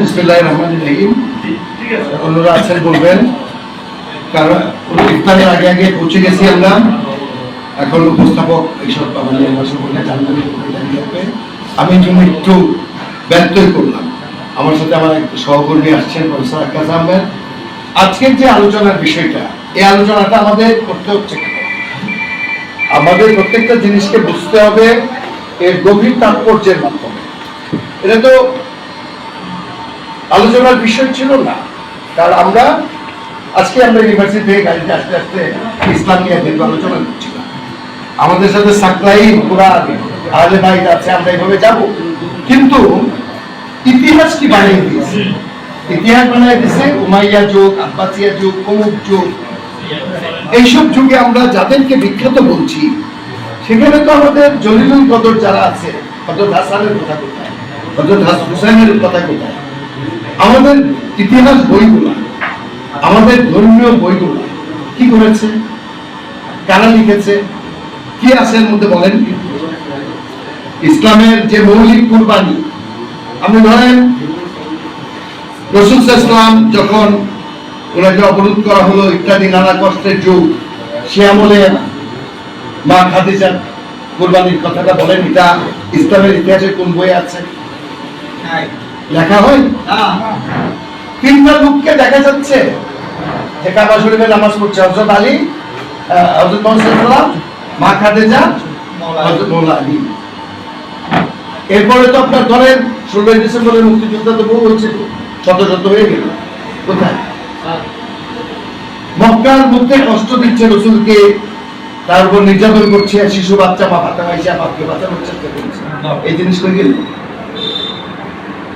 আছে রহিম। অন্যরা আছেন বলবেন, কারণ ইফতারের আগে আগে পৌঁছে গেছি আমরা। এখন উপস্থাপক এইসব আমি জন্য একটু ব্যর্থই করলাম। আমার সাথে আমার সহকর্মী আসছেন, প্রফেসর আকাশ আহমেদ। আজকের যে আলোচনার বিষয়টা, এই আলোচনাটা আমাদের করতে হচ্ছে আমাদের প্রত্যেকটা জিনিসকে বুঝতে হবে এর গভীর তাৎপর্যের মাধ্যমে। এটা তো আলোচনার বিষয় ছিল না। কারণ আমরা, আজকে আমরা ইউনিভার্সিটি থেকে গাড়িতে আসতে আসতে ইসলাম নিয়ে দীর্ঘ আলোচনা করছিলাম আমাদের সাথে সাকলাই কোরআন আহলে বাইত আছে, আমরা এইভাবে যাব। কিন্তু ইতিহাস কি বানিয়ে দিয়েছে? ইতিহাস বানিয়ে দিয়েছে উমাইয়া যুগ, আব্বাসিয়া যুগ, অমুক যুগ। এইসব যুগে আমরা যাদেরকে বিখ্যাত বলছি, সেখানে তো আমাদের জলিলুল কদর যারা আছে হজরত হাসানের কথা কোথায়? হজরত হাস- হুসাইনের কথা কোথায়? আমাদের ইতিহাস বইগুলো, আমাদের ধর্মীয় বইগুলো কি করেছে? কারা লিখেছে? কি আছে এর মধ্যে বলেন? ইসলামের যে মৌলিক কুরবানি, আপনি ধরেন, রসুল ইসলাম যখন ওনাকে অবরোধ করা হলো ইত্যাদি নানা কষ্টের যুগ, সে আমলে মা খাদিজার কোরবানির কথাটা বলেন, এটা ইসলামের ইতিহাসে কোন বই আছে? লেখা হয়। তিনটা লোককে দেখা যাচ্ছে। যে কাবা শরীফে নামাজ পড়ছে। হজরত আলী হজরত মোহাম্মদ মা খাদিজা হজরত মৌলা আলী। এরপরে তো আপনার ধরেন ষোলোই ডিসেম্বরের মুক্তিযোদ্ধা তো বহু হয়েছে শত শত হয়ে গেল। কোথায়? মক্কার মধ্যে কষ্ট দিচ্ছে রসুলকে। তার উপর নির্যাতন করছে। শিশু বাচ্চা মা ফাতে মাইছে বাপকে বাঁচানোর চেষ্টা করছে। এই জিনিস হয়ে গেল।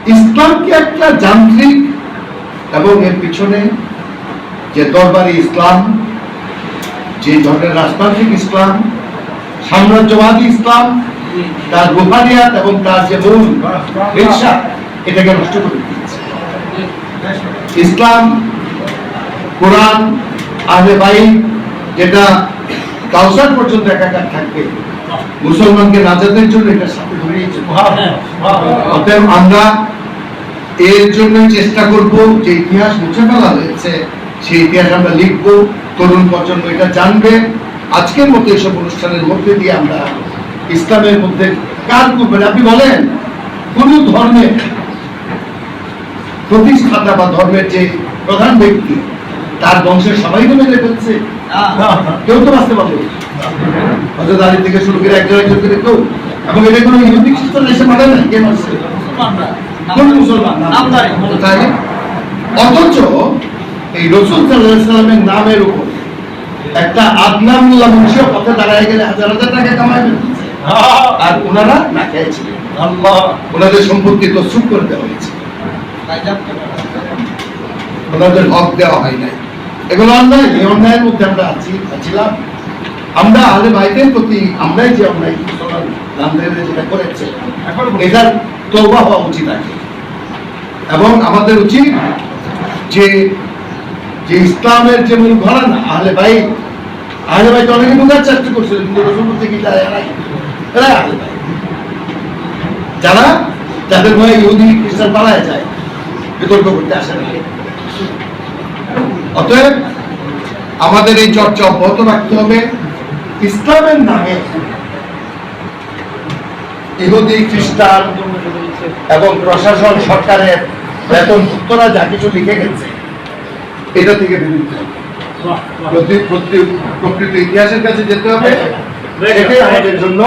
ইসলামকে একটা যান্ত্রিক এবং এর পিছনে যে দরবারি ইসলাম যে ধরনের রাজতান্ত্রিক ইসলাম সাম্রাজ্যবাদী ইসলাম তার রুহানিয়াত এবং তার যে মূল রিক্সা এটাকে নষ্ট করে দিয়েছে। ইসলাম কোরআন আহলে বাইত যেটা কাউসার পর্যন্ত একাকার থাকবে মুসলমানকে নাজাতের জন্য এটা সাথে ধরিয়েছে অতএব আমরা এর জন্য চেষ্টা করব যে ইতিহাস মুছে ফেলা হয়েছে সেই ইতিহাস আমরা লিখব, তরুণ প্রজন্ম এটা জানবে। আজকের মতো এসব অনুষ্ঠানের মধ্যে দিয়ে আমরা ইসলামের মধ্যে কার করবেন? আপনি বলেন, কোন ধর্মের প্রতিষ্ঠাতা বা ধর্মের যে প্রধান ব্যক্তি, তার বংশের সবাই তো মেরে ফেলছে। কেউ তো বাঁচতে পারবে। না। হযরত আলী থেকে শুরু করে একজন একজন করে কেউ। এবং এটা কোনো ইহুদি খ্রিস্টান এসে মারে না? কে মারছে কোন মুসলমান অথচ এই রসুল সাল্লামের নামের উপর একটা আদনামুল্লাহ মুন্সিও পথে দাঁড়ায় গেলে হাজার হাজার টাকা কামাই আর ওনারা না খেয়েছিলেন ওনাদের সম্পত্তি তসুপ করে দেওয়া হয়েছে। ওনাদের হক দেওয়া হয় নাই। এগুলো অন্যায় এই অন্যায়ের মধ্যে আমরা আছি আছিলাম। আমরা আলে ভাইদের প্রতি আমরাই যে অন্যায় যেটা করেছে। এটার তৌবা হওয়া উচিত আছে এবং আমাদের উচিত যে যে ইসলামের যে মূল ঘরানা, আহলে ভাই আহলে ভাই তো অনেকে বোঝার চেষ্টা করছিল কিন্তু রসুল বলতে কি তারা এরাই এরাই আহলে ভাই যারা, যাদের ভয়ে ইহুদি, খ্রিস্টান পালায় যায়, বিতর্ক করতে আসে না। অতএব আমাদের এই চর্চা অব্যাহত রাখতে হবে। ইসলামের নামে ইহুদি, খ্রিস্টান এবং প্রশাসন সরকারের বেতন ভুক্তরা যা কিছু লিখে গেছে এটা থেকে বিরুদ্ধে প্রকৃত ইতিহাসের কাছে যেতে হবে এটাই আমাদের জন্য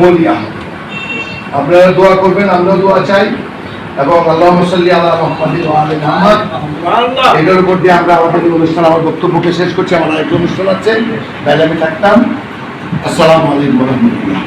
বলিয়া আপনারা দোয়া করবেন আমরা দোয়া চাই। এবং আল্লাহ সাল্লি আলা মুহাম্মাদিন ওয়া আলি এটার উপর দিয়ে আমরা আমাদের অনুষ্ঠান আমার বক্তব্যকে শেষ করছি আমার আরেকটা অনুষ্ঠান আছে তাহলে আমি থাকতাম। আসসালামু আলাইকুম রাহমাতুল্লাহ।